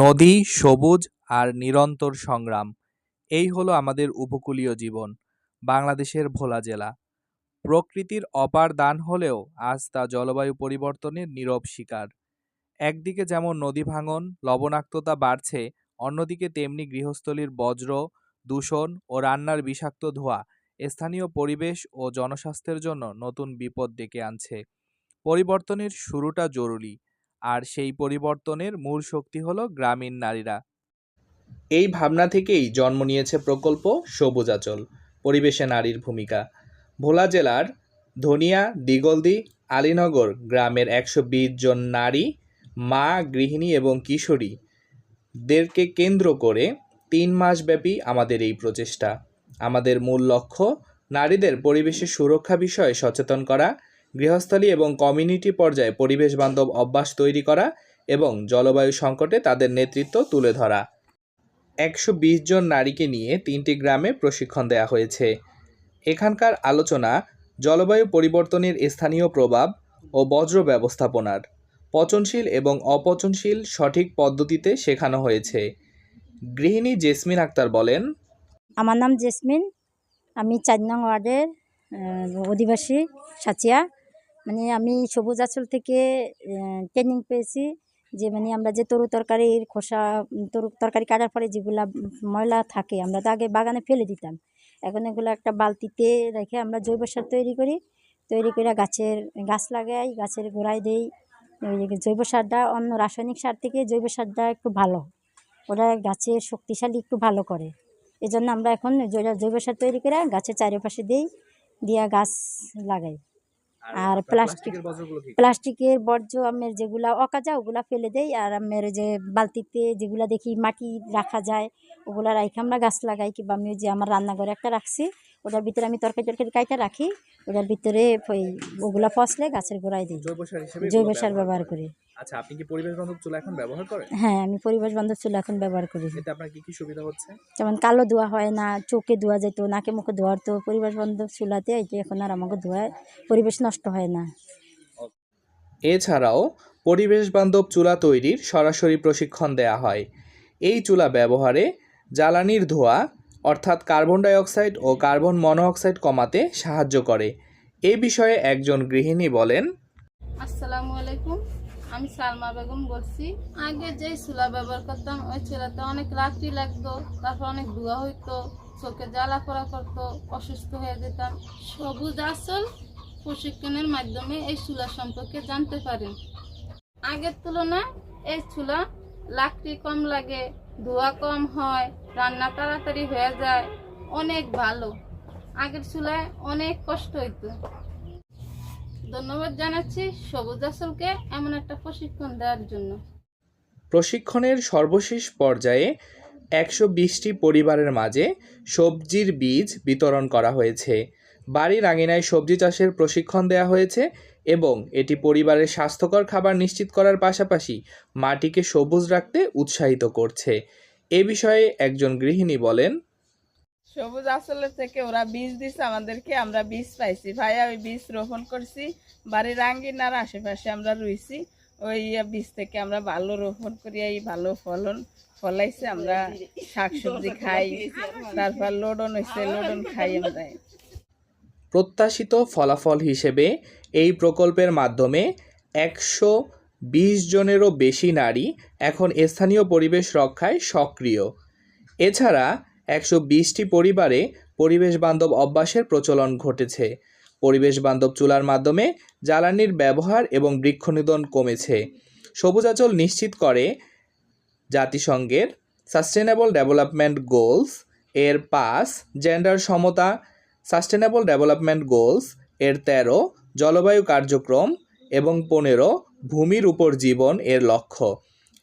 নদী, সবুজ আর নিরন্তর সংগ্রাম। এই হলো আমাদের উপকূলীয় জীবন, বাংলাদেশের ভোলা জেলা। প্রকৃতির অপার দান হলেও আজ তা জলবায়ু পরিবর্তনের নীরব শিকার। একদিকে যেমন নদী ভাঙন, লবণাক্ততা বাড়ছে, অন্যদিকে তেমনি গৃহস্থলীর বজ্র, দূষণ ও রান্নার বিষাক্ত ধোঁয়া স্থানীয় পরিবেশ ও জনস্বাস্থ্যের জন্য নতুন বিপদ ডেকে আনছে। পরিবর্তনের শুরুটা জরুরি। আর সেই পরিবর্তনের মূল শক্তি হলো গ্রামীণ নারীরা। এই ভাবনা থেকেই জন্ম নিয়েছে প্রকল্প সবুজাচল পরিবেশে নারীর ভূমিকা। ভোলা জেলার ধনিয়া, দিগলদি, আলীনগর গ্রামের একশো বিশ জন নারী, মা, গৃহিণী এবং কিশোরীদেরকে কেন্দ্র করে তিন মাসব্যাপী আমাদের এই প্রচেষ্টা। আমাদের মূল লক্ষ্য নারীদের পরিবেশের সুরক্ষা বিষয়ে সচেতন করা গৃহস্থলী এবং কমিউনিটি পর্যায়ে পরিবেশ বান্ধব অভ্যাস তৈরি করা এবং জলবায়ু সংকটে তাদের নেতৃত্ব তুলে ধরা। একশো বিশ জন নারীকে নিয়ে তিনটি গ্রামে প্রশিক্ষণ দেওয়া হয়েছে। এখানকার আলোচনা জলবায়ু পরিবর্তনের স্থানীয় প্রভাব ও বজ্র ব্যবস্থাপনার, পচনশীল এবং অপচনশীল সঠিক পদ্ধতিতে শেখানো হয়েছে। গৃহিণী জেসমিন আক্তার বলেন, আমার নাম জেসমিন। আমি চার নং ওয়ার্ডের অধিবাসী, সাচিয়া। মানে আমি সবুজ আঁচল থেকে ট্রেনিং পেয়েছি। যে মানে আমরা যে তরু তরকারির খোসা তরু তরকারি কাটার পরে যেগুলা ময়লা থাকে, আমরা তো আগে বাগানে ফেলে দিতাম। এখন এগুলো একটা বালতিতে রেখে আমরা জৈব সার তৈরি করি। তৈরি করে গাছের, গাছ লাগাই, গাছের গোড়ায় দেই। জৈব সারটা অন্য রাসায়নিক সার থেকে জৈব সারটা একটু ভালো। ওরা গাছের শক্তিশালী একটু ভালো করে। এই জন্য আমরা এখন জৈব সার তৈরি করে গাছের চারিপাশে দিই, দিয়া গাছ লাগাই। আর প্লাস্টিক প্লাস্টিকের বর্জ্য আমের যেগুলা অকাজা ওগুলা ফেলে দেই আর আমের যে বালতিতে যেগুলা দেখি মাটি রাখা যায় ওগুলা রাখি আমরা গাছ লাগাই কিংবা আমি ওই যে আমার রান্নাঘরে একটা রাখছি। ওটার ভিতরে আমি তরকারি তরকারি কাইটা রাখি ওটার ভিতরে ওই ওগুলা ফসলে গাছের গোড়ায় দিই জৈব সার ব্যবহার করি। আচ্ছা আপনি কি পরিবেশ বান্ধব চুলা এখন ব্যবহার করেন? হ্যাঁ আমি পরিবেশ বান্ধব চুলা এখন ব্যবহার করি। এতে আপনার কি কি সুবিধা হচ্ছে? যেমন কালো ধোয়া হয় না চোখে ধোয়া যেত নাকে মুখে ধোয়ার তো পরিবেশ বান্ধব চুলাতে এটা এখন আর আমাকে ধোয়ায় পরিবেশ নষ্ট হয় না। এছাড়াও পরিবেশ বান্ধব চুলা তৈরির সরাসরি প্রশিক্ষণ দেয়া হয়। এই চুলা ব্যবহারে জ্বালানির ধোঁয়া অর্থাৎ কার্বন ডাইঅক্সাইড ও কার্বন মনোঅক্সাইড কমাতে সাহায্য করে। এ বিষয়ে একজন গৃহিণী বলেন, আসসালামু আলাইকুম, আমি সালমা বেগম বলছি। আগে যে চুলা ব্যবহার করতাম, ওই চুলাতে অনেক রাত্রি লাগতো, তারপর অনেক ধোয়া হইতো, চোখে জ্বালা পড়া করতো, অসুস্থ হয়ে যেতাম। সবুজ আসল প্রশিক্ষণের মাধ্যমে এই চুলা সম্পর্কে জানতে পারেন। আগের তুলনায় এই চুলা লাকড়ি কম লাগে, ধোয়া কম হয় রান্না তাড়াতাড়ি হয়ে যায়। অনেক ভালো। আগের চুলায় অনেক কষ্ট হইতো। ধন্যবাদ জানাচ্ছি সবুজ আসলকে এমন একটা প্রশিক্ষণ দেওয়ার জন্য। প্রশিক্ষণের সর্বশেষ পর্যায়ে একশো বিশটি পরিবারের মাঝে সবজির বীজ বিতরণ করা হয়েছে। বাড়ির আঙিনায় সবজি চাষের প্রশিক্ষণ দেওয়া হয়েছে এবং এটি পরিবারের স্বাস্থ্যকর খাবার নিশ্চিত করার পাশাপাশি মাটিকে সবুজ রাখতে উৎসাহিত করছে। এ বিষয়ে একজন গৃহিণী বলেন সবুজ আসলের থেকে ওরা বীজ দিছে আমাদেরকে আমরা বীজ পাইছি। ভাইয়া ওই বীজ রোপণ করছি বাড়ির আঙ্গিনার আশেপাশে আমরা রুইছি। ওই বীজ থেকে আমরা ভালো রোপণ করি এই ভালো ফলন ফলাইছে আমরা শাকসবজি খাই তারপর লোডন হয়েছে লোডন খাই আমরা। প্রত্যাশিত ফলাফল হিসেবে এই প্রকল্পের মাধ্যমে একশো বিশ জনেরও বেশি নারী এখন স্থানীয় পরিবেশ রক্ষায় সক্রিয়। এছাড়া একশো বিশটি পরিবারে পরিবেশ বান্ধব অভ্যাসের প্রচলন ঘটেছে। পরিবেশ বান্ধব চুলার মাধ্যমে জ্বালানির ব্যবহার এবং বৃক্ষনিধন কমেছে। সবুজাচল নিশ্চিত করে জাতিসংঘের সাস্টেনেবল ডেভেলপমেন্ট গোলস এর পাঁচ জেন্ডার সমতা সাস্টেনেবল ডেভেলপমেন্ট গোলস এর তেরো জলবায়ু কার্যক্রম এবং পনেরো ভূমির উপর জীবন এর লক্ষ্য।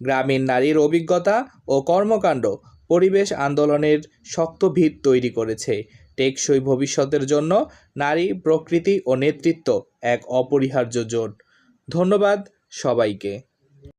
গ্রামীণ নারীর অভিজ্ঞতা ও কর্মকাণ্ড পরিবেশ আন্দোলনের শক্ত ভিত তৈরি করেছে। টেকসই ভবিষ্যতের জন্য নারী প্রকৃতি ও নেতৃত্ব এক অপরিহার্য জোট। ধন্যবাদ সবাইকে।